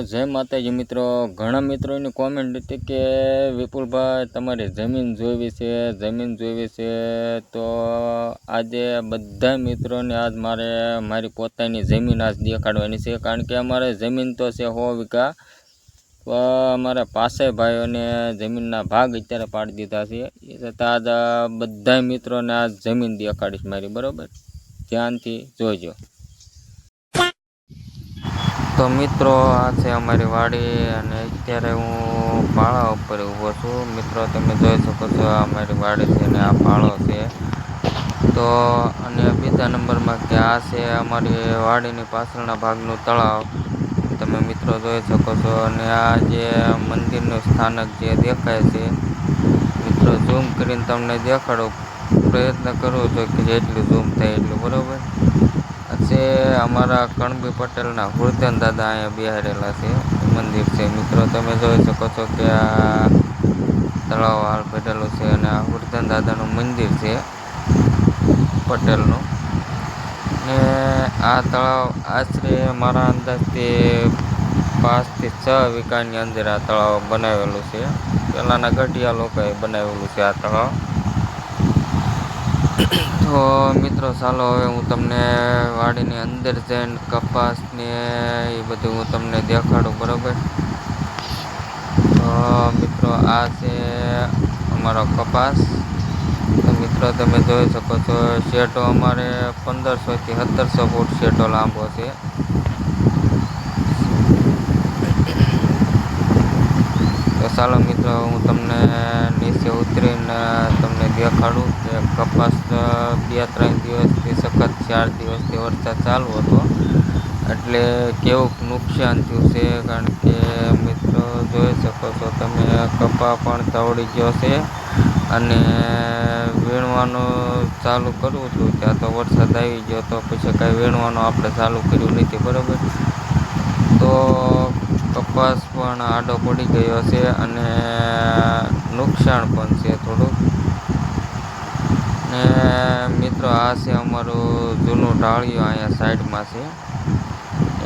જય માતાજી મિત્રો, ઘણા મિત્રોની કોમેન્ટ હતી કે, વિપુલભાઈ, તમારી જમીન જોઈવી છે, જમીન જોઈવી છે, તો આજે બધા મિત્રોને આજ મારે મારી પોતાની જમીન આજ દેખાડવાની છે, કારણ કે અમારે જમીન તો છે હો વીઘા. અમારા પાસે ભાઈઓને જમીનના ભાગ અત્યારે પાડી દીધા છે. એ છતાં આજ બધા મિત્રોને આજ જમીન દેખાડીશ મારી, બરાબર? ધ્યાનથી જોજો તો મિત્રો, આ છે અમારી વાડી અને અત્યારે હું પાળા ઉપર ઊભો છું. મિત્રો, તમે જોઈ શકો છો અમારી વાડી છે અને આ પાળો છે. તો અને બીજા નંબરમાં કે આ છે અમારી વાડીની પાછળના ભાગનું તળાવ. તમે મિત્રો જોઈ શકો છો અને આ જે મંદિરનું સ્થાનક જે દેખાય છે, મિત્રો ઝૂમ કરીને તમને દેખાડો. પ્રયત્ન કરવો છો કે જેટલું ઝૂમ થાય એટલું, બરાબર? છે અમારા કણબી પટેલના હુરધન દાદા અહીંયા બિહારેલા છે. મંદિર છે. મિત્રો, તમે જોઈ શકો છો કે આ તળાવ હાલ બેઠેલું છે અને આ હુરધન દાદાનું મંદિર છે પટેલનું. ને આ તળાવ આશરે મારા અંદાજથી પાંચથી છ વીઘાની અંદર આ તળાવ બનાવેલું છે. પહેલાંના ગઢિયા લોકોએ બનાવેલું છે આ તળાવ. તો મિત્રો, ચાલો હવે હું તમને વાડીની અંદર જઈને કપાસ ને એ બધું હું તમને દેખાડું, બરાબર? તો મિત્રો, આ છે અમારો કપાસ. તો મિત્રો, તમે જોઈ શકો છો, શેટો અમારે પંદરસોથી સત્તરસો ફૂટ શેટો લાંબો છે. તો ચાલો મિત્રો, હું તમને નીચે ઉતરીને તમને દેખાડું કે કપાસ બે ત્રણ દિવસથી સખત ચાર દિવસથી વરસાદ ચાલુ હતો. એટલે કેવું નુકસાન થયું છે, કારણ કે મિત્રો જોઈ શકો છો તમે, કપા પણ તવડી ગયો છે અને વીણવાનું ચાલુ કરવું હતું ત્યાં તો વરસાદ આવી ગયો તો પછી કાંઈ વીણવાનું આપણે ચાલુ કર્યું નથી, બરાબર? તો કપાસ પણ આડો પડી ગયો છે અને નુકસાન પણ છે થોડુંક. ને મિત્રો, આ છે અમારું જૂનું ઢાળિયું અહીંયા સાઈડમાં છે.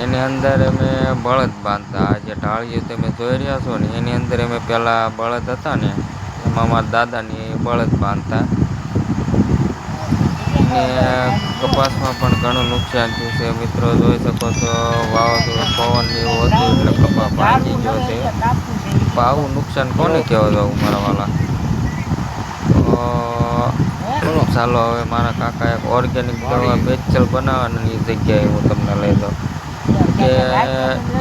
એની અંદર અમે બળદ બાંધતા. આ જે ઢાળિયું તમે જોઈ રહ્યા છો ને, એની અંદર અમે પહેલાં બળદ હતા ને, એમાં મારા દાદાની બળદ બાંધતા. ને કપાસમાં પણ ઘણું નુકસાન થયું છે. મિત્રો, જોઈ શકો છો, વાવાઝોડું, પવન એવું હતું એટલે કપા ભાંગી ગયો છે. આવું નુકસાન કોને કહેવા જાઉં મારા તો ચાલો હવે મારા કાકા એક ઓર્ગેનિક દવા બેચલ બનાવવાની જગ્યાએ હું તમને લઈ દઉં કે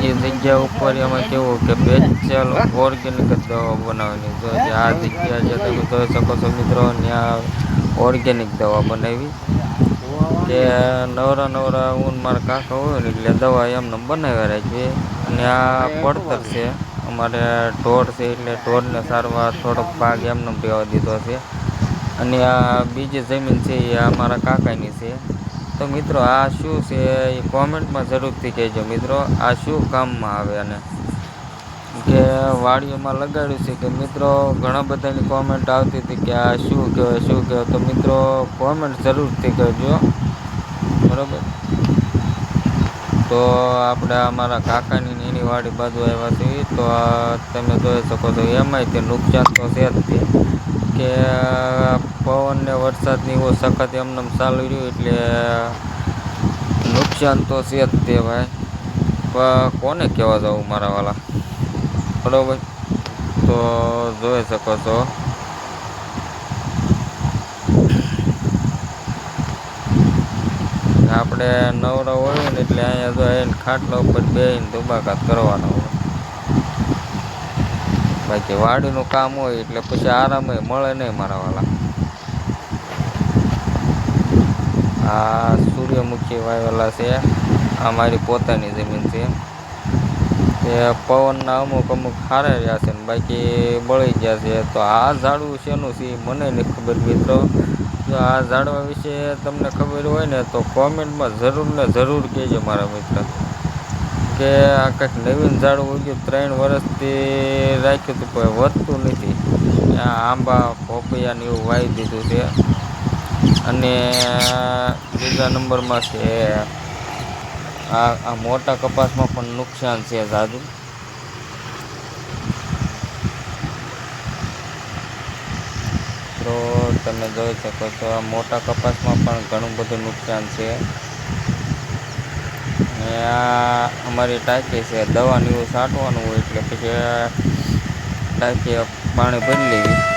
એ જગ્યા ઉપર એમાં કેવું કે બેચલ ઓર્ગેનિક જ દવા બનાવવાની. જો જે આ જગ્યા જે તમે જોઈ શકો છો મિત્રો ત્યાં ઓર્ગેનિક દવા બનાવી. કે નવરા નવરા હું મારા કાકા હોય ને એટલે દવા એમને બનાવ્યા રાખીએ. અને આ પડતર છે. અમારે ઢોર છે એટલે ઢોરને સારવાર થોડોક ભાગ એમને પીવા દીધો છે. અને આ બીજી જમીન છે એ અમારા કાકાની છે. તો મિત્રો, આ શું છે એ કોમેન્ટમાં જરૂરથી કહેજો મિત્રો. આ શું કામમાં આવે અને કે વાડીઓમાં લગાડ્યું છે કે મિત્રો, ઘણા બધાની કોમેન્ટ આવતી હતી કે આ શું કહેવાય શું કહેવાય. તો મિત્રો, કોમેન્ટ જરૂરથી કરજો બરાબર? તો આપણે અમારા કાકાની એની વાડી બાજુ આવ્યા છીએ તો તમે જોઈ શકો છો, એમાંય તે નુકસાન તો છે જ તે. કે પવન ને વરસાદની એવો સખત એમને એમ ચાલુ રહ્યું એટલે નુકસાન તો છે જ તે ભાઈ કોને કહેવા જવું મારા વાલા? બરાબર તો જોઈ શકો છો. આપણે નવરા હોય ને એટલે અહીંયા જો ખાટલા ઉપર બેહીને દુબાકાત કરવાનો હોય. બાકી વાડીનું કામ હોય એટલે પછી આરામ મળે નહીં મારા વાલા. આ સૂર્યમુખી વાવેલા છે. આ મારી પોતાની જમીન છે. એ પવનના અમુક અમુક સારા રહ્યા છે ને બાકી બળી ગયા છે. તો આ ઝાડવું શેનું છે મને નહીં ખબર મિત્રો. જો આ ઝાડવા વિશે તમને ખબર હોય ને તો કોમેન્ટમાં જરૂર ને જરૂર કહેજો મારા મિત્ર. કે આ કંઈક નવીન ઝાડ ઉગ્યું. ત્રણ વર્ષથી રાખ્યું હતું પણ વધતું નથી. આંબા પોપૈયાને એવું વાવી દીધું છે. અને બીજા નંબરમાં છે, આ આ મોટા કપાસમાં પણ નુકસાન છે જાજુ તો તમે જોઈ શકો છો, આ મોટા કપાસમાં પણ ઘણું બધું નુકસાન છે. આ અમારી ટાંકી છે દવાનું એવું છાંટવાનું હોય એટલે પછી ટાંકી પાણી ભરી લેવી.